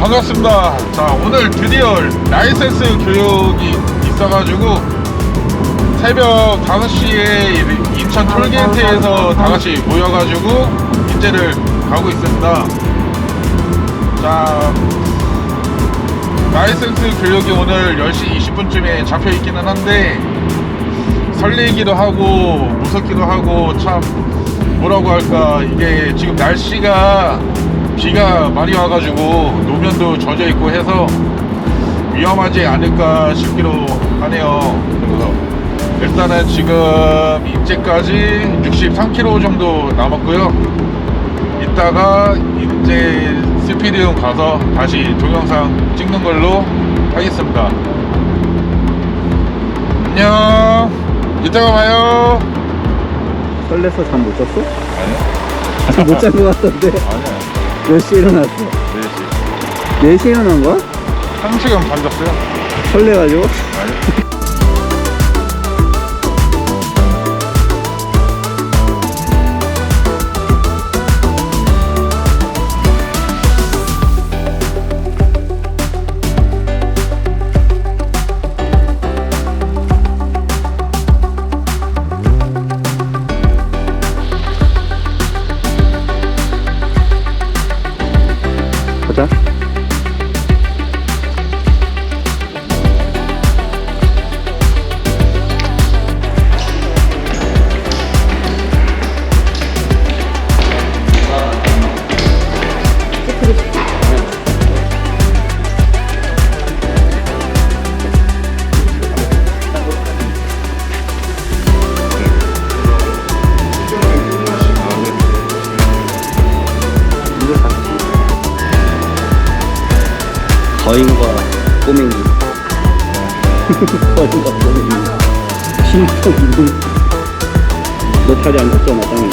반갑습니다. 자, 오늘 드디어 라이센스 교육이 있어가지고 새벽 5시에 인천 톨게이트에서 다 같이 모여가지고 인제를 가고 있습니다. 자, 라이센스 교육이 오늘 10시 20분쯤에 잡혀 있기는 한데 설레기도 하고 무섭기도 하고 참 뭐라고 할까 이게 지금 날씨가 비가 많이 와가지고 노면도 젖어 있고 해서 위험하지 않을까 싶기도 하네요. 그래서 일단은 지금 인제까지 63km 정도 남았고요. 이따가 이제 스피디움 가서 다시 동영상 찍는 걸로 하겠습니다. 안녕. 이따가 봐요. 설레서 잠 못 잤어? 아니요. 잠못잔것 같던데 아니요. 몇 시에 일어났어? 4시. 4시에 일어난 거야? 한 시간 반 잤어요? 설레가지고? 아니 요. 이동 너 자리 안 섰잖아 땅에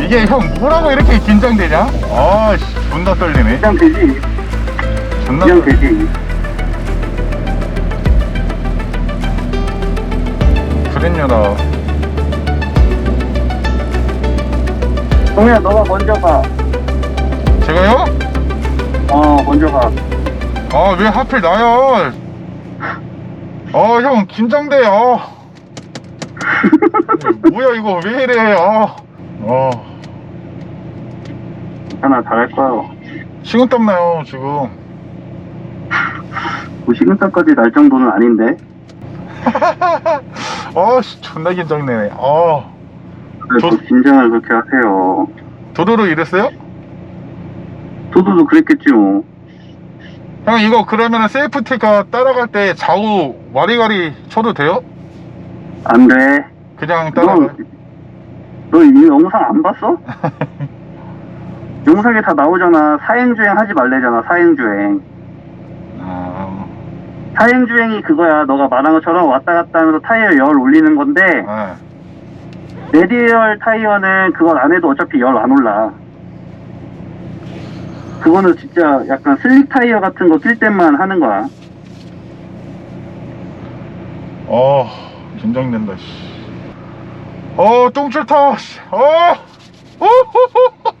이게 형 뭐라고 이렇게 긴장되냐? 아, 씨, 존나 떨리네. 그냥 되지 떨리네. 되지 그랬냐나. 동현아 너가 먼저 가 제가요? 어 먼저 가 아, 왜 하필 나요? 아, 형, 긴장돼, 아. 뭐야, 이거 왜 이래, 아. 아, 괜찮아 잘할 거야 식은땀 나요, 지금. 뭐 식은땀까지 날 정도는 아닌데 아, 씨, 존나 긴장되네. 아. 그래도 저- 긴장을 그렇게 하세요 도도로 이랬어요? 소도도 그랬겠지 뭐 형, 이거 그러면은 세이프티카 따라갈 때 좌우 와리가리 쳐도 돼요? 안돼 그냥 너, 따라가. 너이 영상 안 봤어? 영상에 다 나오잖아. 사행주행 하지 말래잖아, 사행주행. 아, 사행주행이 그거야. 너가 말한 것처럼 왔다 갔다 하면서 타이어 열 올리는 건데, 네. 레디얼 타이어는 그걸 안 해도 어차피 열 안 올라. 그거는 진짜 약간 슬릭 타이어 같은 거 낄 때만 하는 거야. 어, 긴장된다, 씨. 어, 똥줄 타, 씨. 어!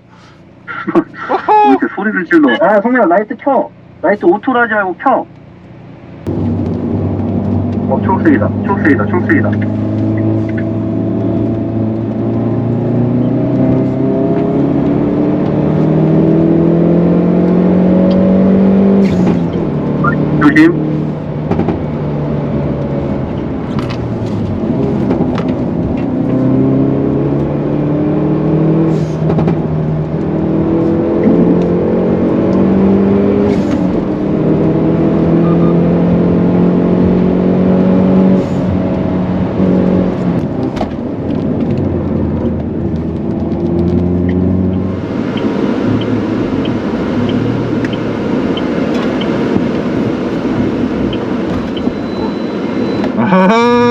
왜 이렇게 소리를 질러? 아, 성민아, 라이트 켜. 라이트 오토라지 말고 켜. 어, 초록색이다. 초록색이다. 초록색이다.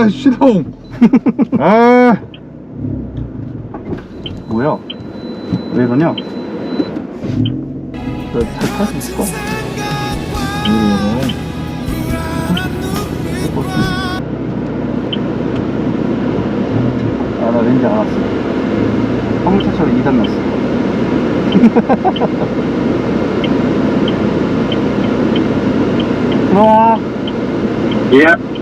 조심. 아, 아, 뭐야? 왜 그러냐? 너잘탈 수 있을까? 아, 나 왠지 알았어. 화물차처럼 2단 났어. 들어와. 예.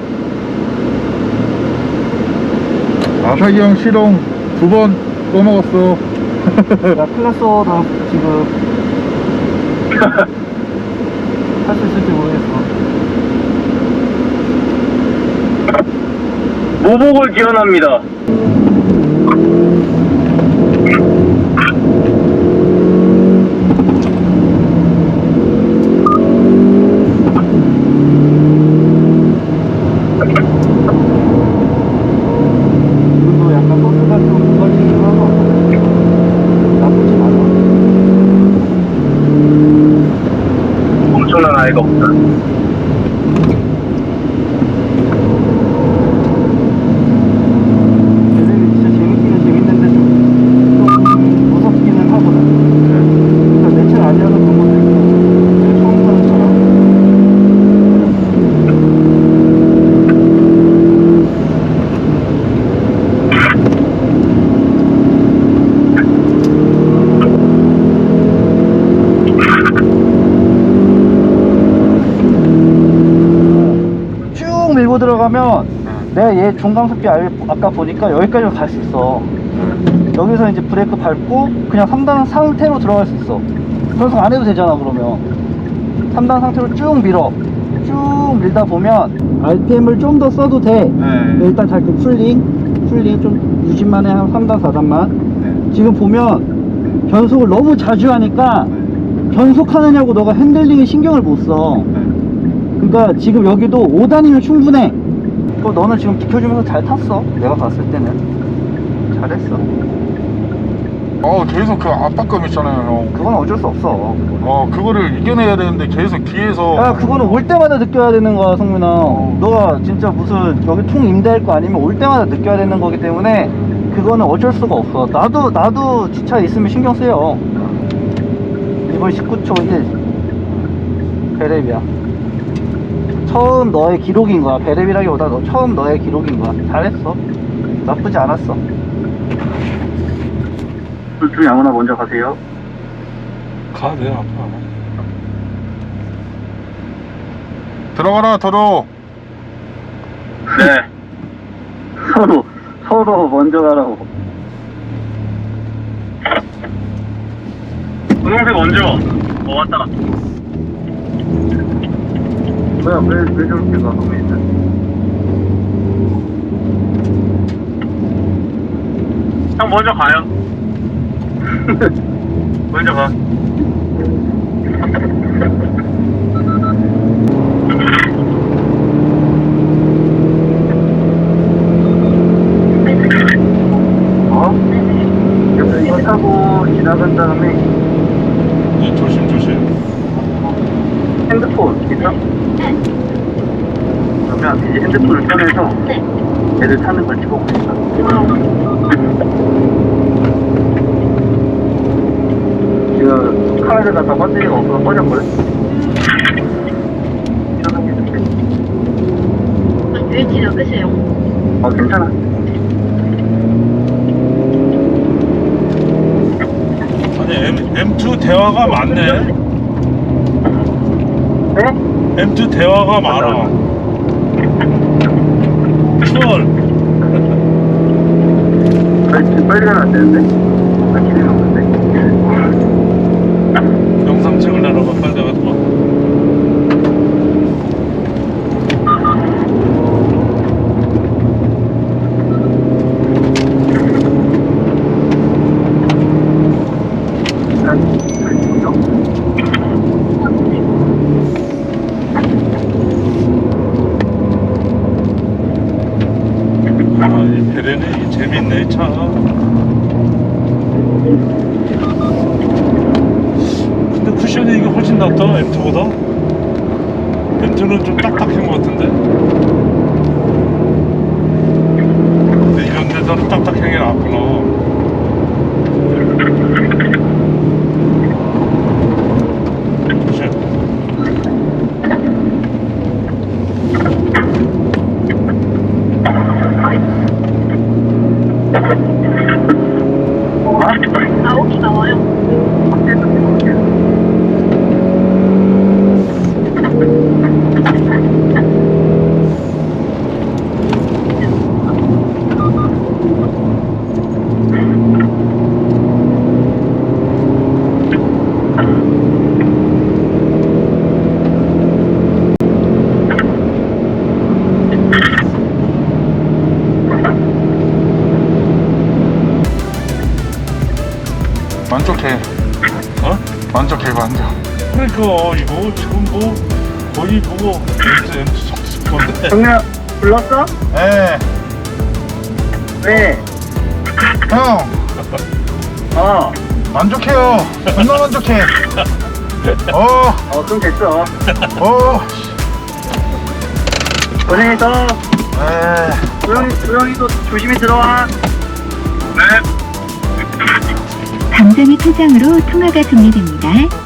아사기 형 시동 두번 꺼먹었어. 나 큰일 났어, 나 지금. 탈수 있을지 모르겠어. 모복을 기원합니다. 이것도 약간 소스가 좀 걸리기도 하고. 나쁘지 않아. 엄청난 아이가 없다. 얘들이 진짜 재밌기는 재밌는데 좀, 좀 무섭기는 하거든. 그러니까 내 차 아니어도 그런 것도 있고. 내가 처음 타는 차라. 쭉 밀고 들어가면 내가 얘 중간속도 알- 아까 보니까 여기까지 갈 수 있어. 여기서 이제 브레이크 밟고 그냥 3단 상태로 들어갈 수 있어. 변속 안 해도 되잖아 그러면. 3단 상태로 쭉 밀어. 쭉 밀다 보면 RPM을 좀 더 써도 돼. 네. 일단 잘그 풀링 풀링 좀 유지만 해한 3단 4단만. 네. 지금 보면 변속을 너무 자주 하니까 변속하느냐고 너가 핸들링에 신경을 못써 그러니까 지금 여기도 5단이면 충분해. 또 너는 지금 비켜주면서 잘 탔어. 내가 봤을 때는 잘했어. 어, 계속 그 압박감 있잖아요, 형. 그건 어쩔 수 없어. 어, 그거를 이겨내야 되는데 계속 뒤에서. 야, 그거는 올 때마다 느껴야 되는 거야, 성민아. 너가 진짜 무슨 여기 통 임대할 거 아니면 올 때마다 느껴야 되는 거기 때문에 그거는 어쩔 수가 없어. 나도 나도 지차 있으면 신경 쓰여. 이번 19초 1 베레비야. 처음 너의 기록인 거야. 베레비라기보다 너 처음 너의 기록인 거야. 잘했어. 나쁘지 않았어. 둘 중에 아무나 먼저 가세요. 가, 내 아파. 들어가라, 도로. 네. 서로 서로 먼저 가라고. 분홍색 와? 어, 왔다 갔다. 뭐야 왜, 왜 저렇게 가 성민이는? 형 먼저 가요. 먼저 가. 어? 이거 타고 지나간 다음에 네, 조심, 조심. 핸드폰 있죠? 그러면 이제 핸드폰을 꺼내서 애들 타는 걸 찍어봅시다. 지금 카메라가 다 배터리가 없어서 꺼졌거든? 이상하겠는데? 위치 적으세요. 어, 괜찮아. 아니 M, M2 대화가 많네 네? M2 대화가 많아 추월 빨리, 지금 빨리 가면 안 되는데? 나 기름이 재밌네 차 근데 쿠션이 이게 훨씬 낫다 M2보다? M2는 좀 딱딱한 것 같은데? 근데 이런 데서 딱 만족해. 어? 만족해, 만족. 그러니까 이거 지금 뭐 거의 보고 엔트 엔트 속스 건데. 정렬 불렀어? 예. 네. 형, 어. 만족해요. 존나 만족해. 어, 어, 그럼 됐어. 어. 고생했어. 에. 조용히, 조용히도 조심히 들어와. 네. 감정의 퇴장으로 통화가 종료됩니다.